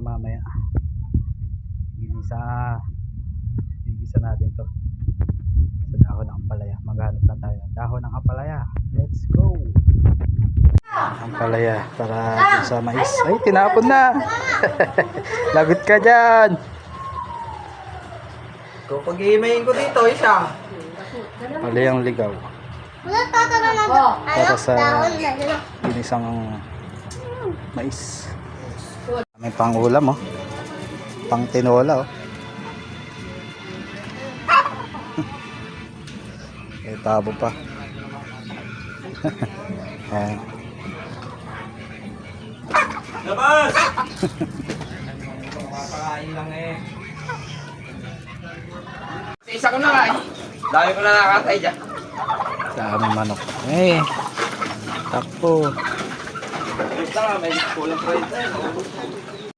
mamaya. Ginisa. Gigisa natin to. Sa dahon ng ampalaya. Maghanap na tayo ng dahon ng ampalaya. Let's go! Ampalaya para dun sa mais. Ay, tinapon na! Lagot ka dyan! Kung pag-iimayin ko dito, isa. Ligaw. Tatalo na to. Para sa Dahon na yun. ginisang mais. May pang ulam oh. Pang tinola oh. eh tabo pa. Ayan. Labas! Papakain lang eh. Isa ko na nga eh. Dami ko na nakakatay dyan. Dami manok. Eh. Takpo. Wait may kulang rin.